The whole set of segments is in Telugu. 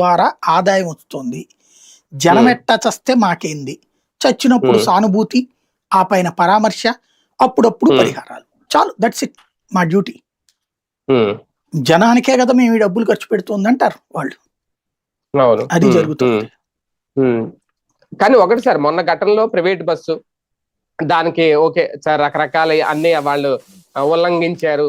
ద్వారా ఆదాయం వస్తుంది. జనం. ఎట్టా చస్తే మాకేంది? చచ్చినప్పుడు. సానుభూతి ఆ పైన పరామర్శ అప్పుడప్పుడు. పరిహారాలు. చాలు దట్స్ ఇట్ మా డ్యూటీ. జనానికే కదా మేము ఈ డబ్బులు ఖర్చు పెడుతుంది అంటారు వాళ్ళు అది జరుగుతుంది. కానీ ఒకటి సార్ మొన్న ఘటనలో ప్రైవేట్ బస్సు దానికి ఓకే సార్ రకరకాల అన్ని వాళ్ళు ఉల్లంఘించారు.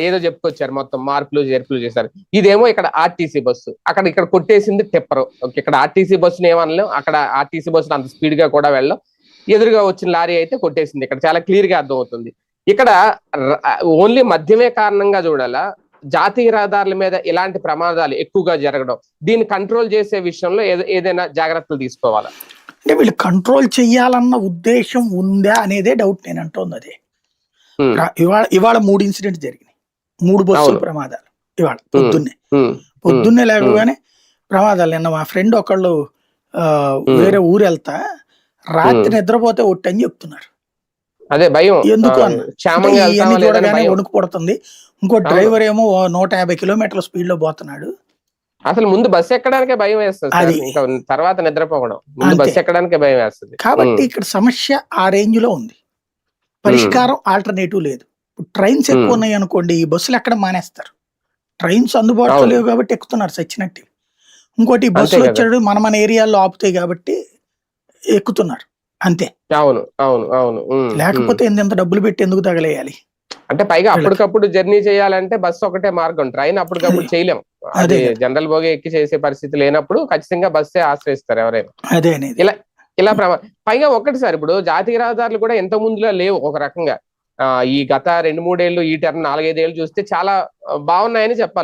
ఏదో చెప్పుకొచ్చారు మొత్తం మార్పులు చేర్పులు చేశారు. ఇదేమో ఇక్కడ ఆర్టీసీ బస్సు. అక్కడ ఇక్కడ కొట్టేసింది టిప్పరు. ఓకే, ఇక్కడ ఆర్టీసీ బస్సుని ఏమనలేం. అక్కడ ఆర్టీసీ బస్సు అంత స్పీడ్గా కూడా వెళ్ళం ఎదురుగా వచ్చిన లారీ అయితే కొట్టేసింది ఇక్కడ. చాలా క్లియర్గా అర్థమవుతుంది. ఇక్కడ ఓన్లీ మద్యమే కారణంగా చూడాలా జాతీయ రహదారుల మీద ఇలాంటి ప్రమాదాలు ఎక్కువగా జరగడం దీన్ని కంట్రోల్ చేసే విషయంలో ఏద- ఏదైనా జాగ్రత్తలు తీసుకోవాలా? అంటే వీళ్ళు కంట్రోల్ చెయ్యాలన్న ఉద్దేశం ఉందా అనేదే డౌట్ నేను అంటోంది అదే. ఇవాళ ఇవాళ మూడు ఇన్సిడెంట్స్ జరిగినాయి మూడు బస్సుల. ప్రమాదాలు ఇవాళ పొద్దున్నే. పొద్దున్నే లేకపోగానే ప్రమాదాలు. నిన్న మా ఫ్రెండ్ ఒకళ్ళు వేరే ఊరు వెళ్తా రాత్రి. నిద్రపోతే ఒట్టని చెప్తున్నారు. అదే భయం. ఎందుకు అన్న? వణుకు పడుతుంది ఇంకో. డ్రైవర్ ఏమో నూట యాభై కిలోమీటర్ల స్పీడ్లో పోతున్నాడు. అసలు ముందు బస్సు ఎక్కడానికే భయం వేస్తుంది తర్వాత నిద్రపోవడం ముందు అంతే. బస్సు ఎక్కడానికే భయం వేస్తుంది. కాబట్టి ఇక్కడ సమస్య ఆ రేంజ్లో ఉంది. పరిష్కారం ఆల్టర్నేటివ్ లేదు. ట్రైన్స్ ఎక్కువ. ఉన్నాయి అనుకోండి ఈ బస్సులు ఎక్కడ మానేస్తారు ట్రైన్స్ అందుబాటులో. లేవు కాబట్టి ఎక్కుతున్నారు సచ్చినట్టు ఇంకోటి బస్సులు. వచ్చాడు మన మన ఏరియాలో ఆపుతాయి కాబట్టి ఎక్కుతున్నారు అంతే అవును అవును అవును లేకపోతే ఎంత డబ్బులు పెట్టి ఎందుకు తగలేయాలి. అంటే పైగా. అప్పటికప్పుడు జర్నీ చేయాలంటే బస్సు ఒకటే మార్గం ట్రైన్ అప్పటికప్పుడు అదే. చేయలేం అదే. జనరల్ బోగి ఎక్కి చేసే పరిస్థితి లేనప్పుడు ఖచ్చితంగా బస్సే ఆశ్రయిస్తారు ఎవరైనా అదే ఇలా ఇలా ప్రమా పైగా ఒకటి సార్ ఇప్పుడు జాతీయ రహదారులు కూడా ఎంత ముందులో లేవు ఒక రకంగా ఈ గత రెండు మూడేళ్ళు ఈ టర్న్ నాలుగైదేళ్ళు చూస్తే చాలా బాగున్నాయని చెప్పాలి.